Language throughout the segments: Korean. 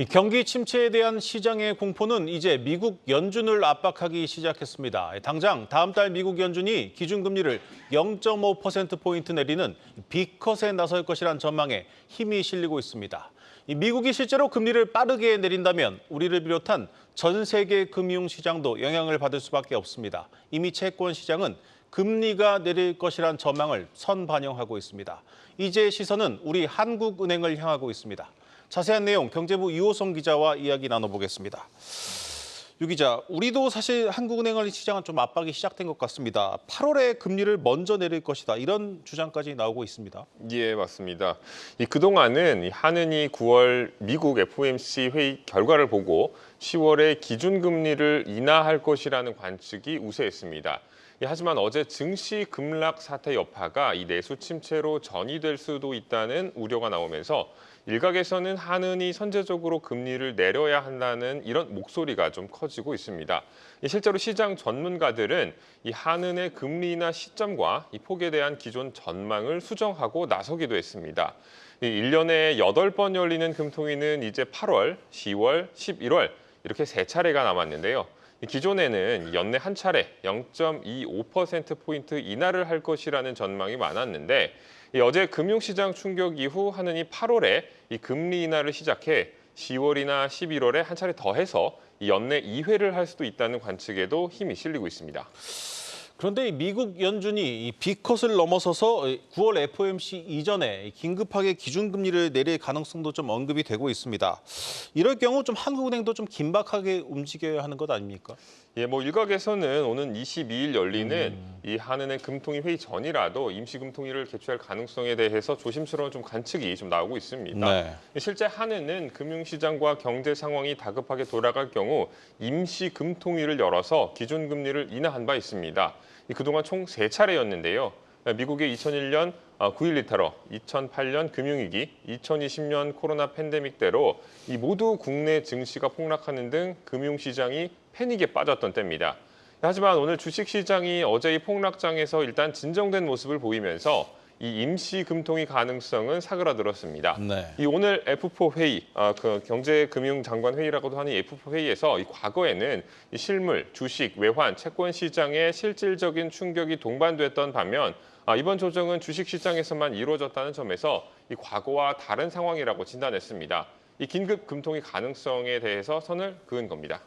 이 경기 침체에 대한 시장의 공포는 이제 미국 연준을 압박하기 시작했습니다. 당장 다음 달 미국 연준이 기준금리를 0.5%포인트 내리는 비컷에 나설 것이란 전망에 힘이 실리고 있습니다. 이 미국이 실제로 금리를 빠르게 내린다면 우리를 비롯한 전 세계 금융시장도 영향을 받을 수밖에 없습니다. 이미 채권 시장은 금리가 내릴 것이란 전망을 선반영하고 있습니다. 이제 시선은 우리 한국은행을 향하고 있습니다. 자세한 내용 경제부 이호성 기자와 이야기 나눠보겠습니다. 유 기자, 우리도 사실 한국은행을 시장은 좀 압박이 시작된 것 같습니다. 8월에 금리를 먼저 내릴 것이다 이런 주장까지 나오고 있습니다. 예, 맞습니다. 이 그동안은 이 한은이 9월 미국 FOMC 회의 결과를 보고 10월에 기준금리를 인하할 것이라는 관측이 우세했습니다. 예, 하지만 어제 증시 급락 사태 여파가 이 내수 침체로 전이될 수도 있다는 우려가 나오면서 일각에서는 한은이 선제적으로 금리를 내려야 한다는 이런 목소리가 좀 커지고 있습니다. 이 실제로 시장 전문가들은 이 한은의 금리 인하 시점과 이 폭에 대한 기존 전망을 수정하고 나서기도 했습니다. 이 1년에 8번 열리는 금통위는 이제 8월, 10월, 11월 이렇게 세 차례가 남았는데요. 이 기존에는 연내 한 차례 0.25%포인트 인하를 할 것이라는 전망이 많았는데 이 어제 금융시장 충격 이후 하느니 8월에 이 금리 인하를 시작해 10월이나 11월에 한 차례 더 해서 이 연내 2회를 할 수도 있다는 관측에도 힘이 실리고 있습니다. 그런데 이 미국 연준이 이 B컷을 넘어서서 9월 FOMC 이전에 긴급하게 기준금리를 내릴 가능성도 좀 언급이 되고 있습니다. 이럴 경우 좀 한국은행도 좀 긴박하게 움직여야 하는 것 아닙니까? 예, 뭐 일각에서는 오는 22일 열리는 이 한은의 금통위 회의 전이라도 임시 금통위를 개최할 가능성에 대해서 조심스러운 좀 관측이 좀 나오고 있습니다. 네. 실제 한은은 금융시장과 경제 상황이 다급하게 돌아갈 경우 임시 금통위를 열어서 기준금리를 인하한 바 있습니다. 이 그동안 총 세 차례였는데요. 미국의 2001년 9.12 테러, 2008년 금융위기, 2020년 코로나 팬데믹 때로 이 모두 국내 증시가 폭락하는 등 금융시장이 패닉에 빠졌던 때입니다. 하지만 오늘 주식시장이 어제 이 폭락장에서 일단 진정된 모습을 보이면서 이 임시 금통위 가능성은 사그라들었습니다. 네. 이 오늘 F4 회의, 아, 그 경제금융장관 회의라고도 하는 이 F4 회의에서 이 과거에는 이 실물, 주식, 외환, 채권 시장에 실질적인 충격이 동반됐던 반면 아, 이번 조정은 주식 시장에서만 이루어졌다는 점에서 이 과거와 다른 상황이라고 진단했습니다. 이 긴급 금통위 가능성에 대해서 선을 그은 겁니다.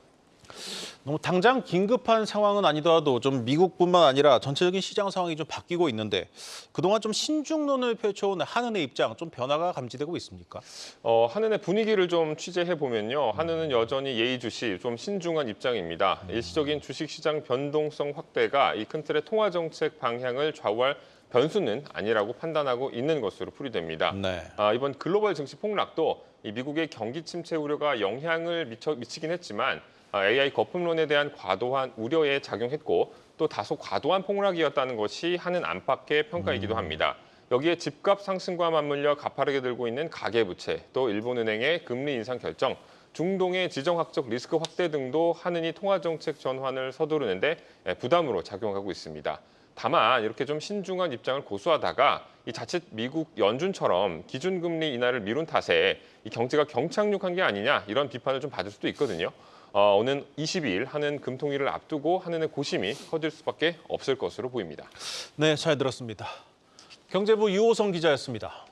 너무 당장 긴급한 상황은 아니더라도 좀 미국뿐만 아니라 전체적인 시장 상황이 좀 바뀌고 있는데 그동안 좀 신중론을 펼쳐온 한은의 입장 좀 변화가 감지되고 있습니까? 어, 한은의 분위기를 좀 취재해 보면요, 한은은 여전히 예의주시 좀 신중한 입장입니다. 일시적인 주식 시장 변동성 확대가 이 큰 틀의 통화 정책 방향을 좌우할 변수는 아니라고 판단하고 있는 것으로 풀이됩니다. 네. 아, 이번 글로벌 증시 폭락도 이 미국의 경기 침체 우려가 영향을 미쳐, 미치긴 했지만 아, AI 거품론에 대한 과도한 우려에 작용했고 또 다소 과도한 폭락이었다는 것이 하는 안팎의 평가이기도 합니다. 여기에 집값 상승과 맞물려 가파르게 들고 있는 가계부채, 또 일본은행의 금리 인상 결정, 중동의 지정학적 리스크 확대 등도 하느니 통화정책 전환을 서두르는데 예, 부담으로 작용하고 있습니다. 다만 이렇게 좀 신중한 입장을 고수하다가 이 자칫 미국 연준처럼 기준금리 인하를 미룬 탓에 이 경제가 경착륙한 게 아니냐 이런 비판을 좀 받을 수도 있거든요. 어, 오는 22일 하는 금통위를 앞두고 하는의 고심이 커질 수밖에 없을 것으로 보입니다. 네, 잘 들었습니다. 경제부 유호성 기자였습니다.